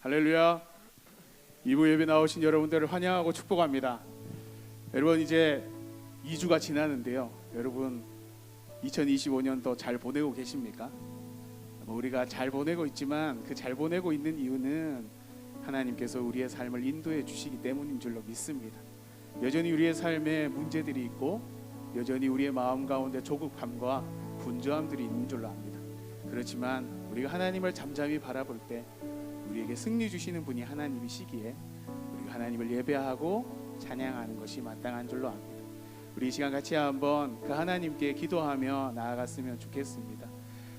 할렐루야. 이부 예배 나오신 여러분들을 환영하고 축복합니다. 여러분 이제 2주가 지나는데요. 여러분 2025년도 잘 보내고 계십니까? 뭐 우리가 잘 보내고 있지만 그 잘 보내고 있는 이유는 하나님께서 우리의 삶을 인도해 주시기 때문인 줄로 믿습니다. 여전히 우리의 삶에 문제들이 있고 여전히 우리의 마음 가운데 조급함과 분주함들이 있는 줄로 압니다. 그렇지만 우리가 하나님을 잠잠히 바라볼 때 우리에게 승리 주시는 분이 하나님이시기에 우리가 하나님을 예배하고 찬양하는 것이 마땅한 줄로 압니다. 우리 이 시간 같이 한번 그 하나님께 기도하며 나아갔으면 좋겠습니다.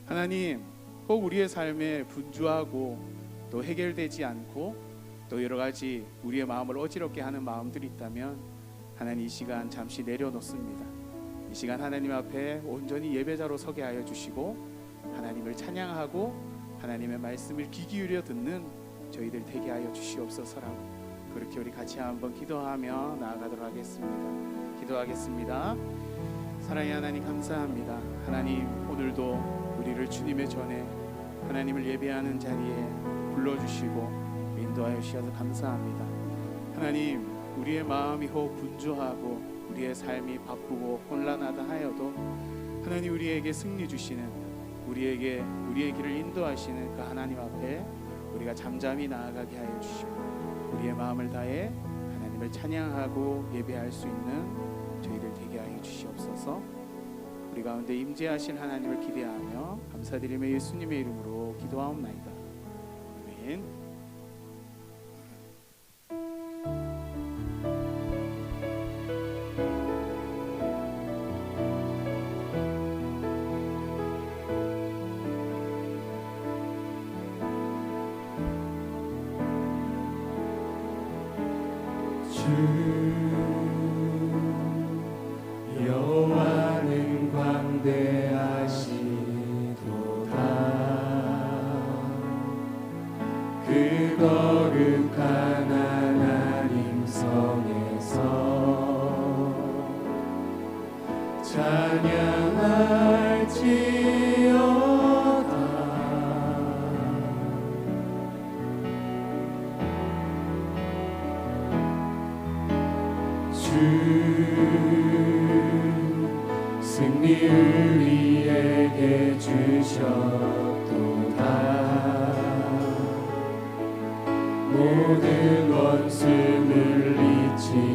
하나님, 혹 우리의 삶에 분주하고 또 해결되지 않고 또 여러 가지 우리의 마음을 어지럽게 하는 마음들이 있다면 하나님 이 시간 잠시 내려놓습니다. 이 시간 하나님 앞에 온전히 예배자로 서게 하여 주시고 하나님을 찬양하고 하나님의 말씀을 귀 기울여 듣는 저희들 되게 하여 주시옵소서라고 그렇게 우리 같이 한번 기도하며 나아가도록 하겠습니다. 기도하겠습니다. 사랑의 하나님 감사합니다. 하나님 오늘도 우리를 주님의 전에 하나님을 예배하는 자리에 불러주시고 인도하여 주셔서 감사합니다. 하나님 우리의 마음이 혹 분주하고 우리의 삶이 바쁘고 혼란하다 하여도 하나님 우리에게 승리 주시는 우리에게 우리의 길을 인도하시는 그 하나님 앞에 우리가 잠잠히 나아가게 하여 주시고 우리의 마음을 다해 하나님을 찬양하고 예배할 수 있는 저희들 되게 하여 주시옵소서. 우리 가운데 임재하신 하나님을 기대하며 감사드리며 예수님의 이름으로 기도하옵나이다. 아멘. 주 모든 원수 물리치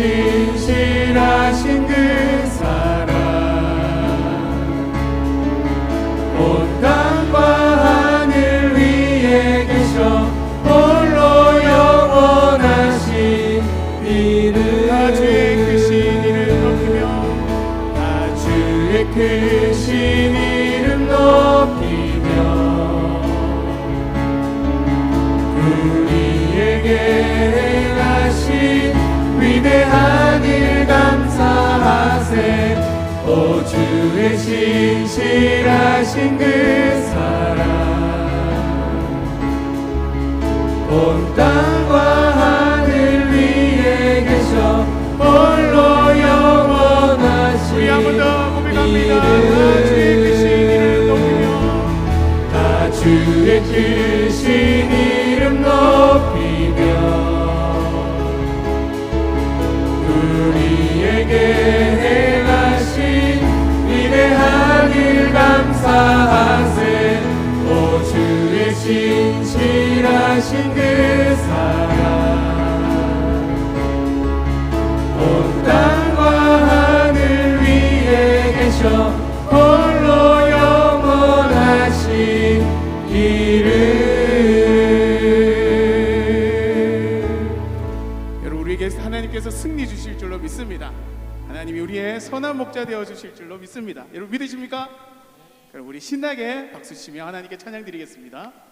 진실하신 그 오 주의 신실하신 그 신실하신 그 사랑 온 땅과 하늘 위에 계셔 홀로 영원하신 이름 여러분 우리에게 하나님께서 승리 주실 줄로 믿습니다. 하나님이 우리의 선한 목자 되어 주실 줄로 믿습니다. 여러분 믿으십니까? 그럼 우리 신나게 박수 치며 하나님께 찬양 드리겠습니다.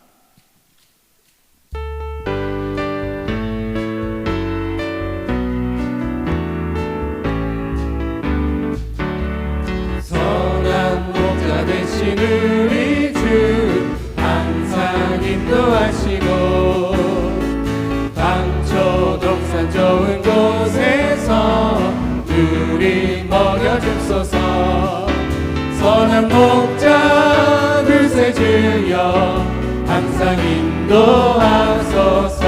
인도하소서.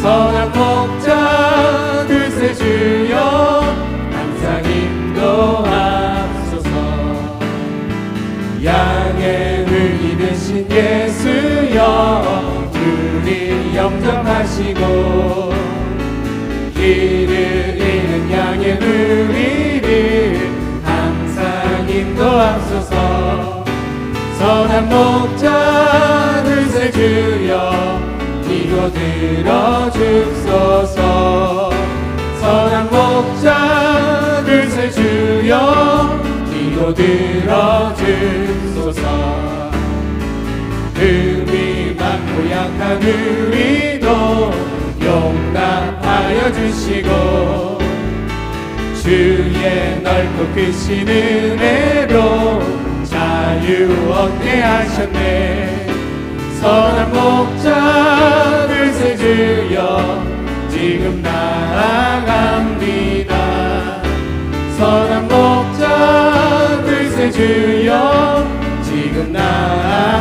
선한 목자 둘세 주여 항상 인도하소서. 양의 의이 되신 예수여 우리 영접하시고 길을 잃은 양의 우리를 항상 인도하소서. 선한 목자 둘세 주여 이고 들어주소서. 선한 목자 둘세 주여 이고 들어주소서. 흠이 많고 약한 우리도 용납하여 주시고 주의 넓고 크신 은혜로 자유 얻게 하셨네 선한 목자 둘세 주여 지금 나아갑니다 선한 목자 둘세 주여 지금 나아갑니다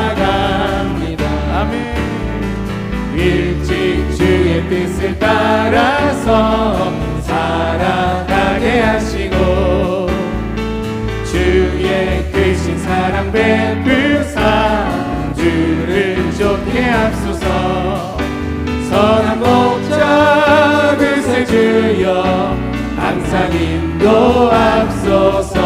아멘. 일찍 주의 뜻을 따라서 인도하소서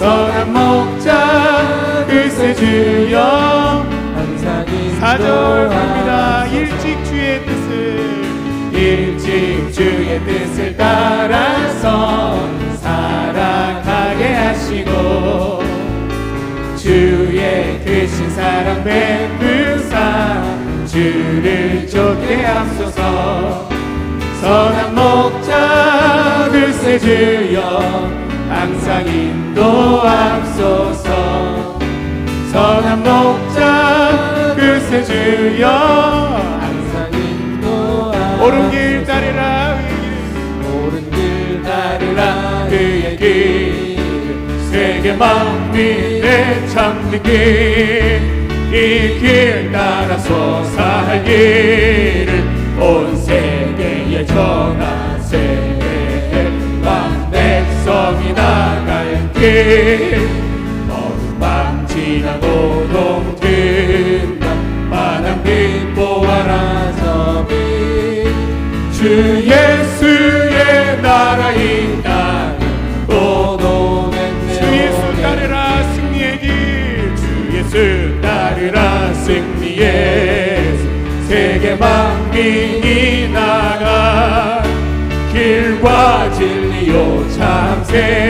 선한 목자 그새 주여 항상 사절 갑니다. 인도하소서 일찍 주의 뜻을 일찍 주의 뜻을 따라서 살아가게 하시고 주의 크신 사랑 베 주여 항상 인도하소서. 선한 목자 글쎄 주여 항상 인도하소서. 옳은 길 따르라. 옳은 길 따르라. 그의 길 세계 만민의 참된 길이 길 따라서 살 길을 온세 어둠 밤 지나고 동등한 바람 깊고 알아서미 주 예수의 나라 이 땅은 또노는 주 예수 따르라 승리의 길주 예수 따르라 승리의 세계 만민이 나가 길과 진리요 참새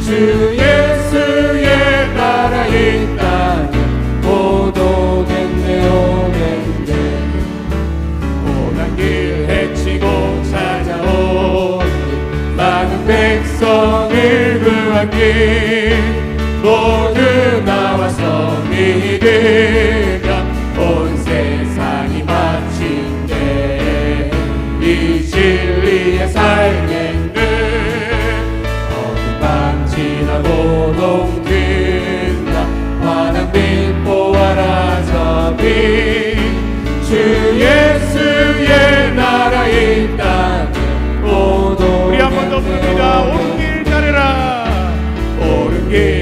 주 예수의 나라 있다니 곧 오겠네 오겠네. 고난 길 헤치고 찾아온 많은 백성을 구하기 모두 나와서 믿음 예수의 나라의 땅 모두 우리 한 번 더 부릅니다. 오른 길 가르라. 오른 길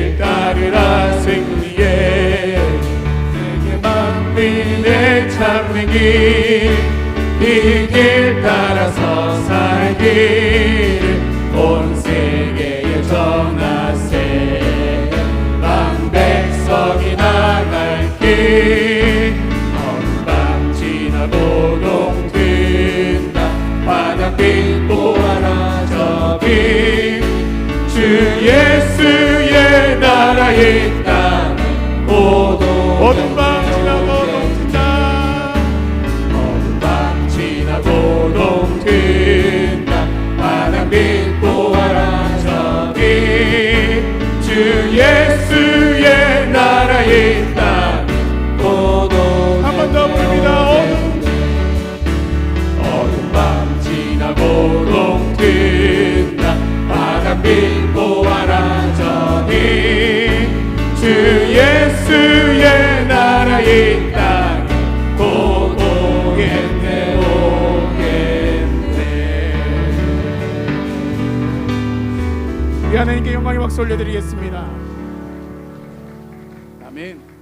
나의 땅은 모두 박수 올려드리겠습니다. 아멘.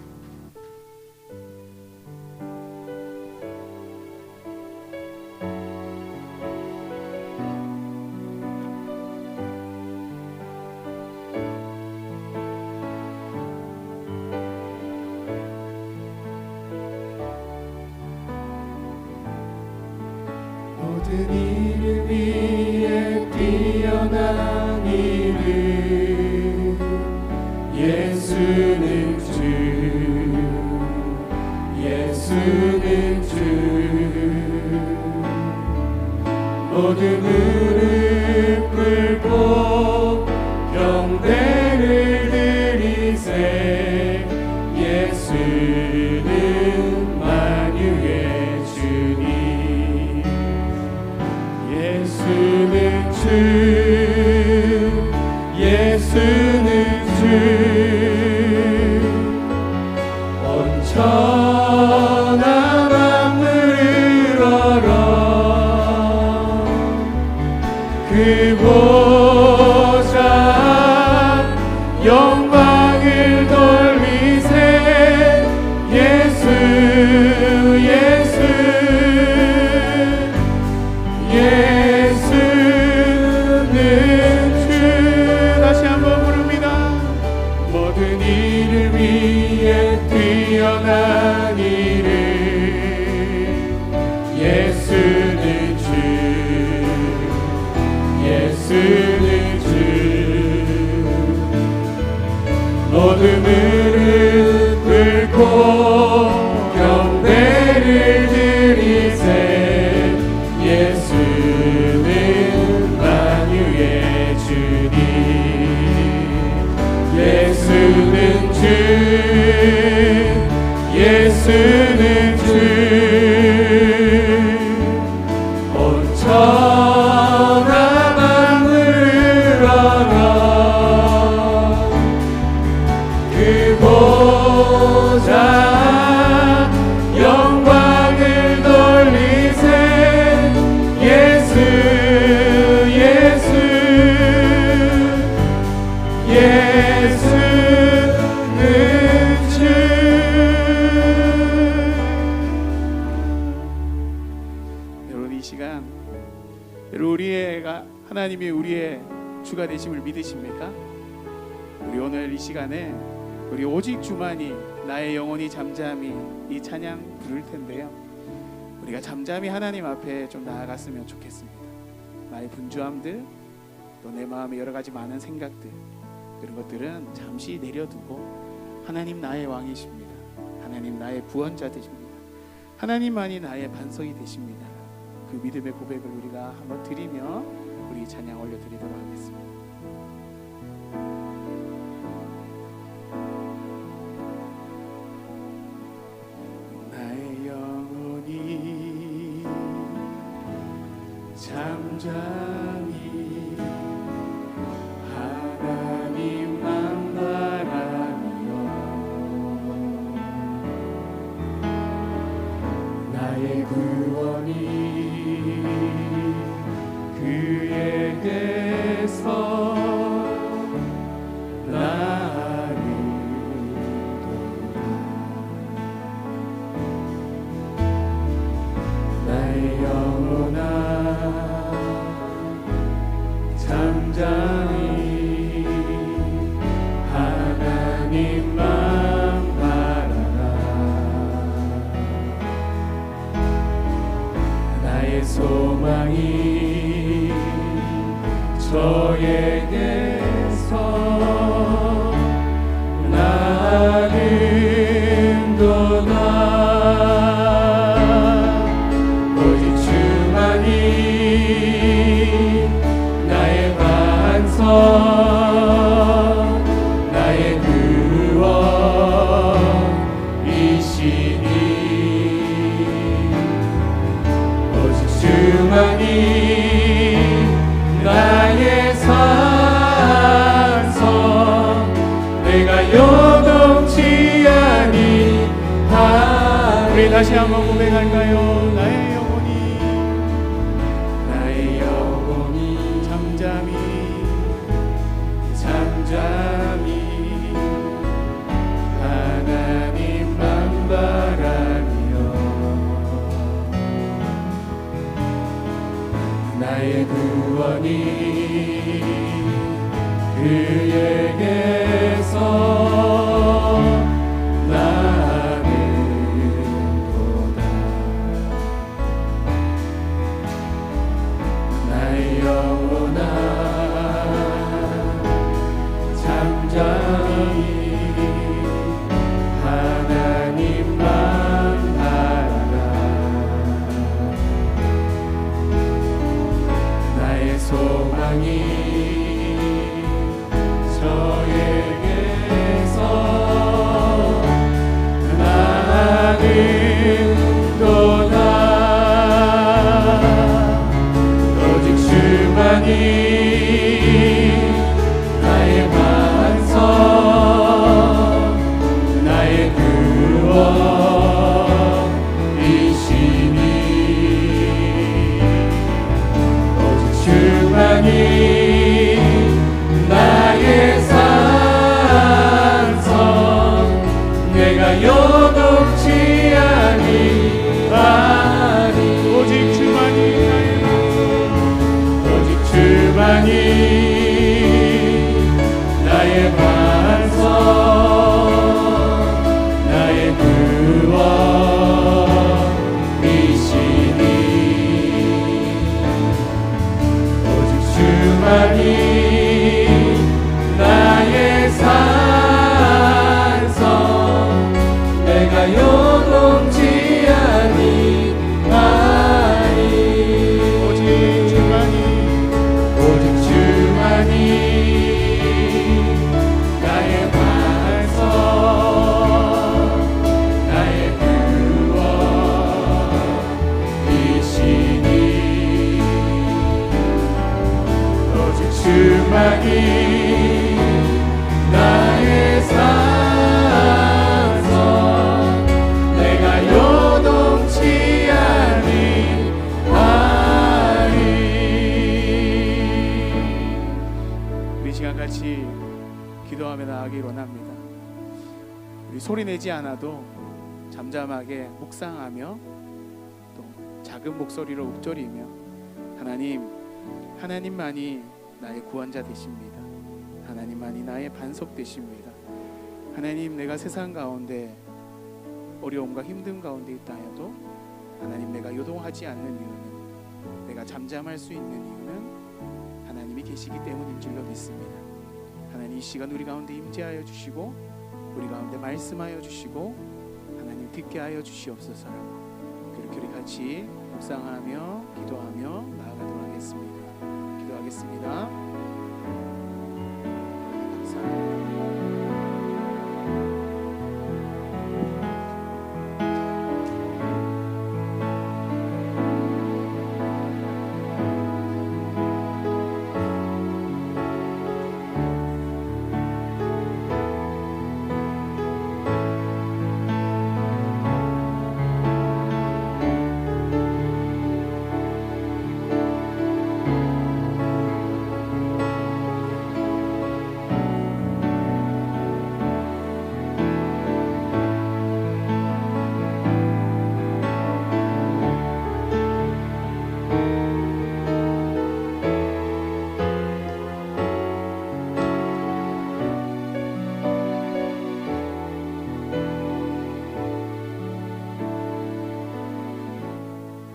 잠잠히 잠잠히 이 찬양 부를 텐데요. 우리가 잠잠히 하나님 앞에 좀 나아갔으면 좋겠습니다. 나의 분주함들 또 내 마음의 여러 가지 많은 생각들 그런 것들은 잠시 내려두고 하나님 나의 왕이십니다. 하나님 나의 부원자 되십니다. 하나님만이 나의 반석이 되십니다. 그 믿음의 고백을 우리가 한번 드리며 우리 찬양 올려드리도록 하겠습니다. 묵상하며 또 작은 목소리로 읊조리며 하나님, 하나님만이 나의 구원자 되십니다. 하나님만이 나의 반석 되십니다. 하나님, 내가 세상 가운데 어려움과 힘든 가운데 있다 해도 하나님 내가 요동하지 않는 이유는 내가 잠잠할 수 있는 이유는 하나님이 계시기 때문인 줄로 믿습니다. 하나님 이 시간 우리 가운데 임재하여 주시고 우리 가운데 말씀하여 주시고 깊게 하여 주시옵소서. 그렇게 같이 묵상하며 기도하며 나아가도록 하겠습니다. 기도하겠습니다. 감사합니다.